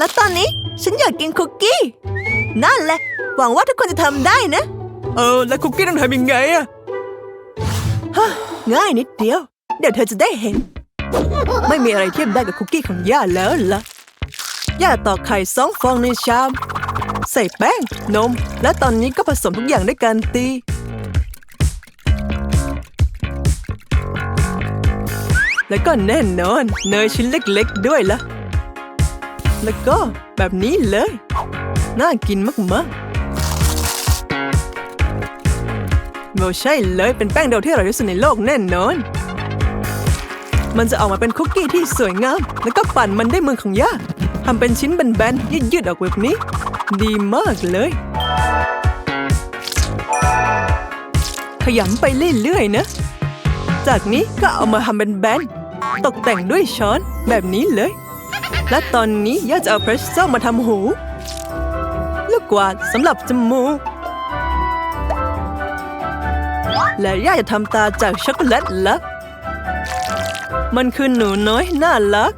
และตอนนี้ฉันอยากกินคุกกี้ นั่นแหละ หวังว่าทุกคนจะทำได้นะ เออ แล้วคุกกี้ต้องทำยังไงอะง่ายนิดเดียว เดี๋ยวเธอจะได้เห็น ไม่มีอะไรเทียบได้กับคุกกี้ของย่าแล้วล่ะ ย่าตอกไข่สองฟองในชาม ใส่แป้ง นม และตอนนี้ก็ผสมทุกอย่างด้วยการตีแล้วก็แน่นอน เนยชิ้นเล็กๆด้วยล่ะ แล้วก็แบบนี้เลย น่ากินมากๆโมใช่เลยเป็นแป้งเดาที่อร่อยที่สุดในโลกแน่นอน มันจะออกมาเป็นคุกกี้ที่สวยงาม แล้วก็ปั่นมันด้วยมือของย่าทำเป็นชิ้นแบนๆยืดๆออกแบบนี้ ดีมากเลยขยำไปเรื่อยๆนะ จากนี้ก็เอามาทำเป็นแบน ตกแต่งด้วยช้อนแบบนี้เลย และตอนนี้ย่าจะเอาเพรสโซ่มาทำหู ลูกกวาดสำหรับจมูก และย่าจะทำตาจากช็อกโกแลตละมันคือหนูน้อยน่ารัก